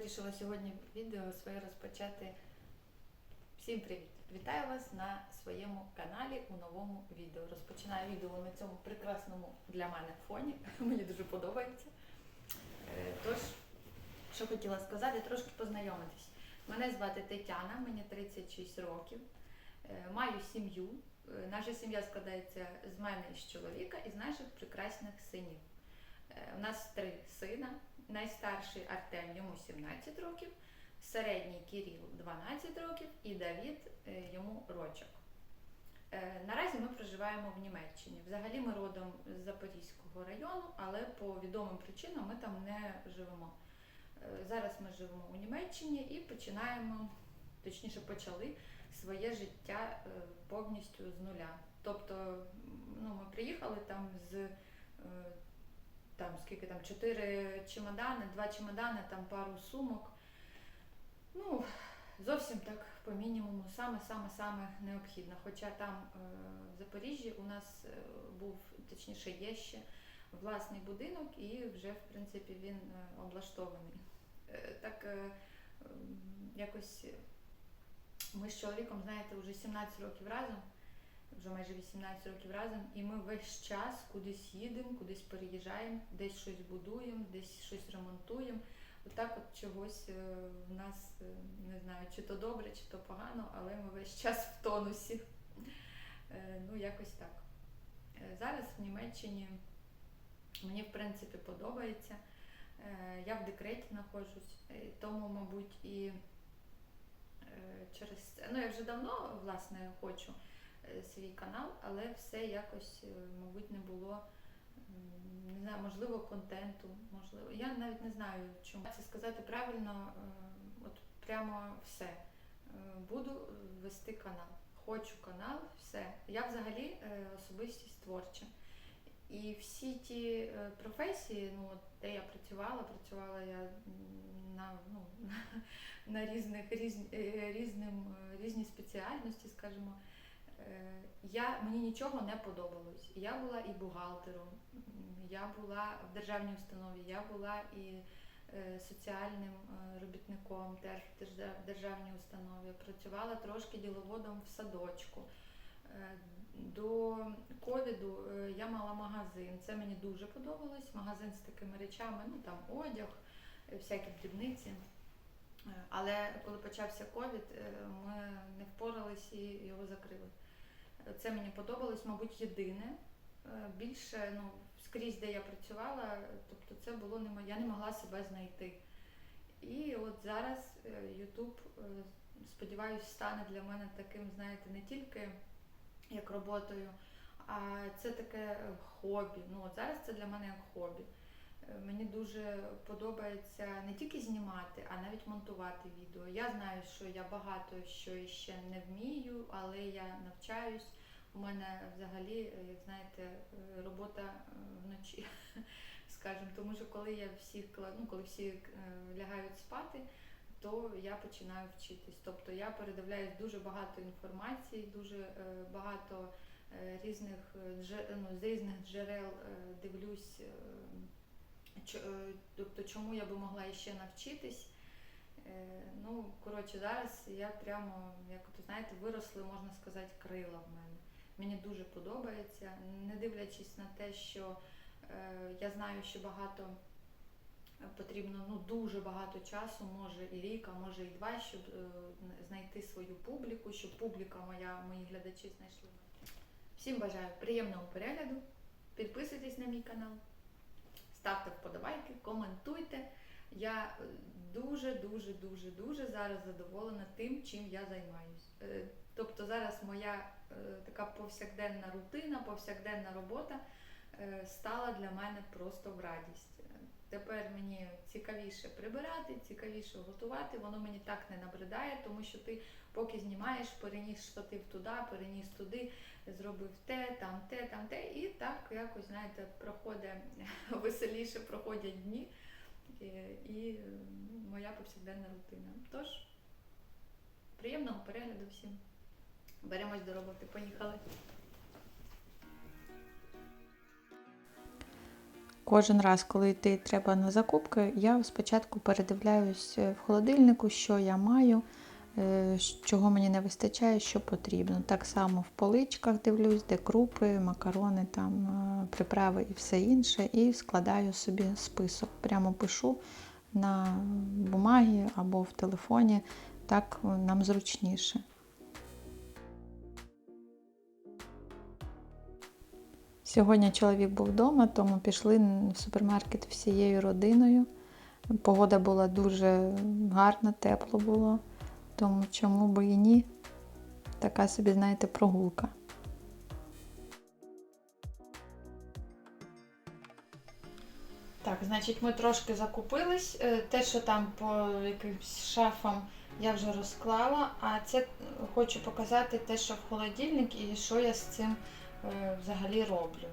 вирішила сьогодні відео своє розпочати. Всім привіт! Вітаю вас на своєму каналі у новому відео. Розпочинаю відео на цьому прекрасному для мене фоні. Мені дуже подобається. Е, Тож, що хотіла сказати, трошки познайомитись. Мене звати Тетяна, мені 36 років. Е, Маю сім'ю. Е, Наша сім'я складається з мене з чоловіка і з наших прекрасних синів. У нас три сина. Найстарший Артем, йому 17 років, середній Кирил 12 років і Давід е, йому рочок. Е, Наразі ми проживаємо в Німеччині. Взагалі ми родом з Запорізького району, але по відомим причинам ми там не живемо. Е, Зараз ми живемо у Німеччині і починаємо, точніше почали своє життя повністю з нуля. Тобто ну, ми приїхали там з там скільки там чотири чемодани, два чемодани, там пару сумок. Ну, зовсім так по мінімуму, саме-саме-саме необхідно. Хоча там е, в Запоріжжі у нас е, був, точніше, є ще власний будинок, і вже в принципі він е, облаштований. Так якось ми з чоловіком, знаєте, вже 17 років разом вже майже 18 років разом, і ми весь час кудись їдемо, кудись переїжджаємо, десь щось будуємо, десь щось ремонтуємо. Отак от чогось е, в нас е, не знаю, чи то добре, чи то погано, але ми весь час в тонусі. Е, Ну, якось так. Зараз в Німеччині мені в принципі подобається. Я в декреті знаходжусь, тому, мабуть, і через це. Ну, я вже давно, власне, хочу свій канал, але все якось, е, мабуть, не було. Не знаю, можливо, контенту, можливо. Я навіть не знаю, чому це сказати правильно. е, От прямо все. Е, Буду вести канал. Хочу канал, все. Я взагалі е, особистість творча. І всі ті е, професії, ну де я працювала, працювала я на, ну, на різних різ, е, різним, е, різні спеціальності, скажімо. Е, Я, мені нічого не подобалось. Я була і бухгалтером, я була в державній установі, я була і е, соціальним е, робітником теж в державній установі. Працювала трошки діловодом в садочку. До ковіду я мала магазин. Це мені дуже подобалось. Магазин з такими речами, ну там одяг, всякі дрібниці. Але коли почався ковід, ми не впорались і його закрили. Е, Це мені подобалось, мабуть, єдине. Е, Більше ну, скрізь, де я працювала, тобто це було не моє, я не могла себе знайти. І от зараз YouTube, сподіваюся, стане для мене таким, знаєте, не тільки як роботою, а це таке е, хобі. Ну, от зараз це для мене як хобі. Мені дуже подобається не тільки знімати, а навіть монтувати відео. Я знаю, що я багато що ще не вмію, але я навчаюсь. У мене взагалі, як знаєте, робота е, вночі, скажімо, тому що коли я всіх ну, коли всі е, láгають спати, то я починаю вчитись. Тобто я передивляюсь дуже багато інформації, дуже е, багато різних ну, з різних джерел дивлюсь, тобто чому я би могла ще навчитись. Е, Ну, коротше, зараз я прямо, як от, знаєте, виросли, можна сказати, крила в мене. Мені дуже подобається, не дивлячись на те, що е, я знаю, що багато е, потрібно ну, дуже багато часу, може і рік, а може і два, щоб е, знайти свою публіку, щоб публіка моя, мої глядачі знайшли. Всім бажаю приємного перегляду. Підписуйтесь на мій канал, ставте вподобайки, коментуйте. Я е, дуже, дуже, зараз задоволена тим, чим я займаюсь. Е, Тобто зараз моя е, така повсякденна рутина, повсякденна робота е, стала для мене просто в радість. Тепер мені цікавіше прибирати, цікавіше готувати. Воно мені так не набридає, тому що ти поки знімаєш, переніс штатив туди, переніс туди, зробив те, там те, там те, якось, знаєте, проходить веселіше проходять дні. І, і е, моя повсякденна рутина. Тож, приємного перегляду всім. Беремось до роботи, поїхали. кожен раз, коли йти треба на закупки, я спочатку передивляюсь е, в холодильнику, що я маю, чого мені не вистачає, що потрібно. Так само в поличках дивлюсь, де крупи, макарони, там, е, приправи і все інше, і складаю собі список. Прямо пишу на бумагі або в телефоні, так нам зручніше. Сьогодні чоловік був вдома, тому пішли в супермаркет всією родиною. Погода була дуже гарна, тепло було, тому чому би і ні. Така собі, знаєте, прогулка. Так, значить, ми трошки закупились. Е, Те, що там по якимсь шафам я вже розклала, а це хочу показати те, що в холодильник і що я з цим е, взагалі роблю.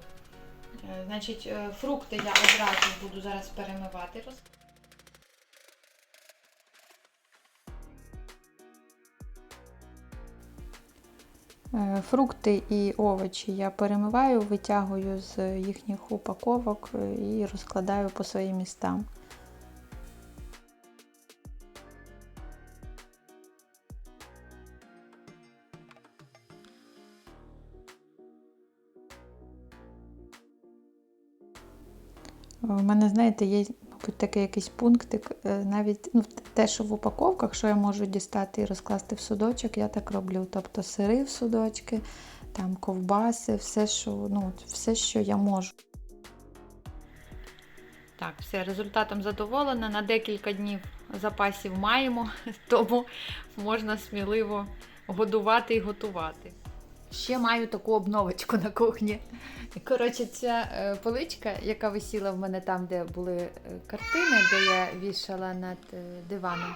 Е, Значить, фрукти я одразу буду зараз перемивати. Фрукти і овочі я перемиваю, витягую з їхніх упаковок е, і розкладаю по своїм містам. У мене, знаєте, є, мабуть, такий якийсь пунктик, е, навіть ну, те, що в упаковках, що я можу дістати і розкласти в судочок, я так роблю. Тобто сири в судочки, там ковбаси, все, що, ну, все, що я можу. Так, все, результатом задоволена. На декілька днів запасів маємо, тому можна сміливо годувати і готувати. Ще маю таку обновочку на кухні. Коротше, ця е, поличка, яка висіла в мене там, де були е, картини, де я вішала над е, диваном.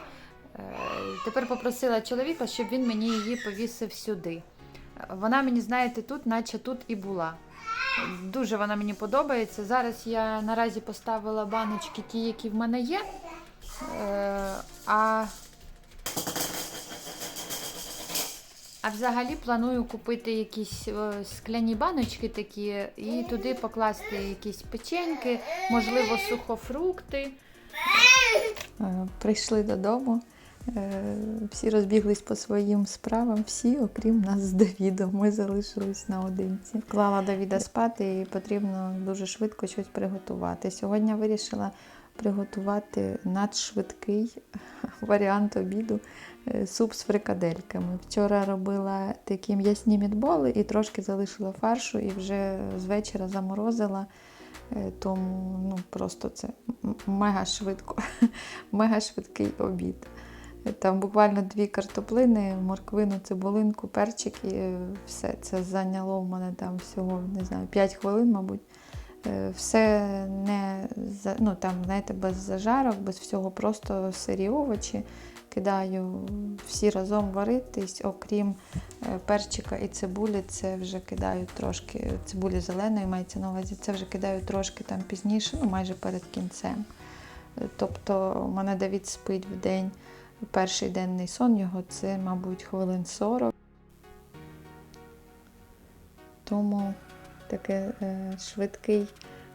Тепер попросила чоловіка, щоб він мені її повісив сюди. Вона мені, знаєте, тут, наче тут і була. Дуже вона мені подобається. Зараз я наразі поставила баночки, ті, які в мене є. А, а взагалі планую купити якісь е, скляні баночки такі і туди покласти якісь печеньки, можливо, сухофрукти. Е, Прийшли додому, е, всі розбіглись по своїм справам, всі, окрім нас з Давідом. Ми залишились наодинці. Вклала Давіда спати і потрібно дуже швидко щось приготувати. Сьогодні вирішила приготувати надшвидкий варіант обіду суп з фрикадельками. Вчора робила такі м'ясні мідболи і трошки залишила фаршу, і вже з вечора заморозила. Е, Тому ну, просто це мега швидко, мега швидкий обід. Е, Там буквально дві картоплини, морквину, цибулинку, перчик і е, все. Це зайняло в мене там всього, не знаю, 5 хвилин, мабуть. Е, Все не ну, там, знаєте, без зажарок, без всього, просто сирі овочі. Кидаю всі разом варитись, окрім е, перчика і цибулі, це вже кидаю трошки цибулі зеленої, мається на увазі, це вже кидаю трошки там пізніше, ну майже перед кінцем. Е, Тобто у мене Давід спить в день, перший денний сон його це, мабуть, хвилин 40. Тому таке е, швидкий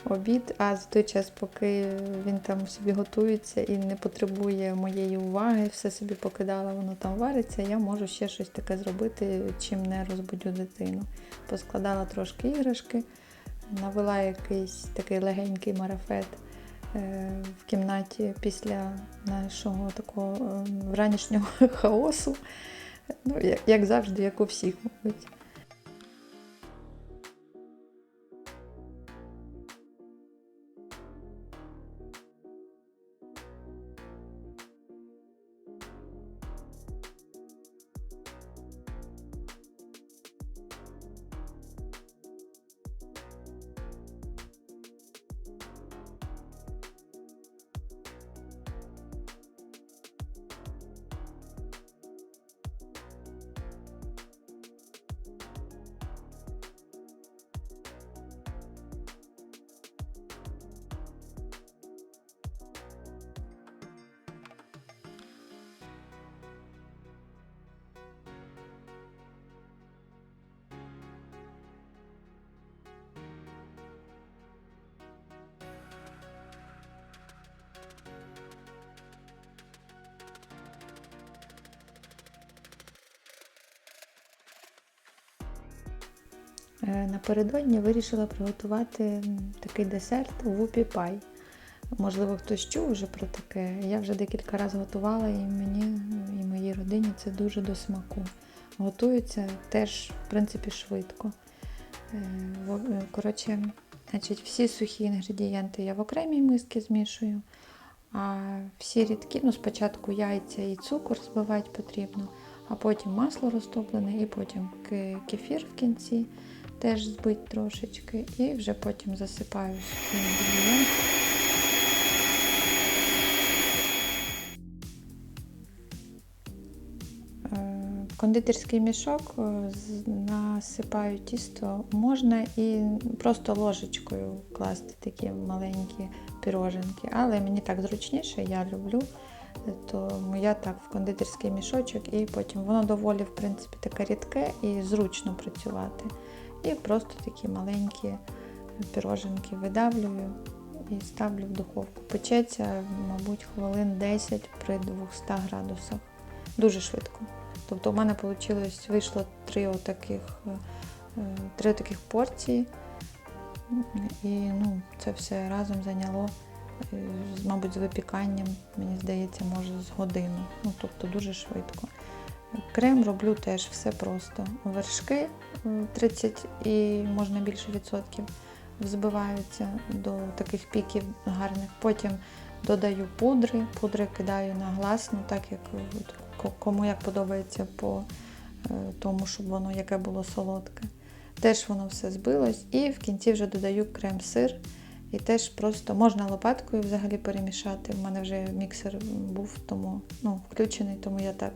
обід, а за той час, поки він там собі готується і не потребує моєї уваги, все собі покидала, воно там вариться, я можу ще щось таке зробити, чим не розбудю дитину. Поскладала трошки іграшки, навела якийсь такий легенький марафет е, в кімнаті після нашого такого е, вранішнього хаосу. Ну, як, як завжди, як у всіх, мабуть. Напередодні вирішила приготувати такий десерт вупі пай. Можливо, хтось чув вже про таке. Я вже декілька разів готувала, і мені і моїй родині це дуже до смаку. Готується теж, в принципі, швидко. Е, е, Коротше, значить, всі сухі інгредієнти я в окремій мисці змішую, а всі рідкі, ну спочатку яйця і цукор збивати потрібно, а потім масло розтоплене, і потім кефір в кінці теж збить трошечки, і вже потім засипаю сухі інгредієнти. Е, кондитерський мішок е, насипаю тісто можна і просто ложечкою класти такі маленькі піроженки, але мені так зручніше, я люблю. Тому я так в кондитерський мішочок і потім воно доволі в принципі таке рідке і зручно працювати. І просто такі маленькі піроженки видавлюю і ставлю в духовку. Печеться, мабуть, хвилин 10 при 200 градусах. Дуже швидко. Тобто у мене вийшло, вийшло три отаких, е, е, три таких порції. І ну, це все разом зайняло, е, мабуть, з випіканням, мені здається, може з годину. Ну, тобто дуже швидко. Крем роблю теж все просто. Вершки е, 30 і можна більше відсотків взбиваються до таких піків гарних. Потім додаю пудри, пудри кидаю на гласну, так як кому як подобається по е, тому, щоб воно яке було солодке. Теж воно все збилось, і в кінці вже додаю крем-сир. І теж просто можна лопаткою взагалі перемішати. У мене вже міксер був тому, ну, включений, тому я так.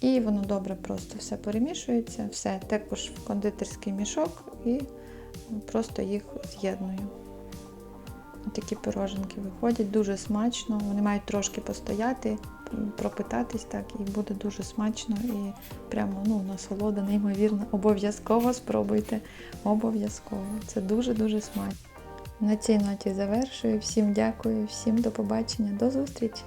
І воно добре просто все перемішується, все також в кондитерський мішок і просто їх з'єдную. Такі пироженки виходять дуже смачно. Вони мають трошки постояти, пропитатись так, і буде дуже смачно і прямо ну, насолода, неймовірно. Обов'язково спробуйте. Обов'язково. Це дуже-дуже смачно. На цій ноті завершую. Всім дякую, всім до побачення, до зустрічі!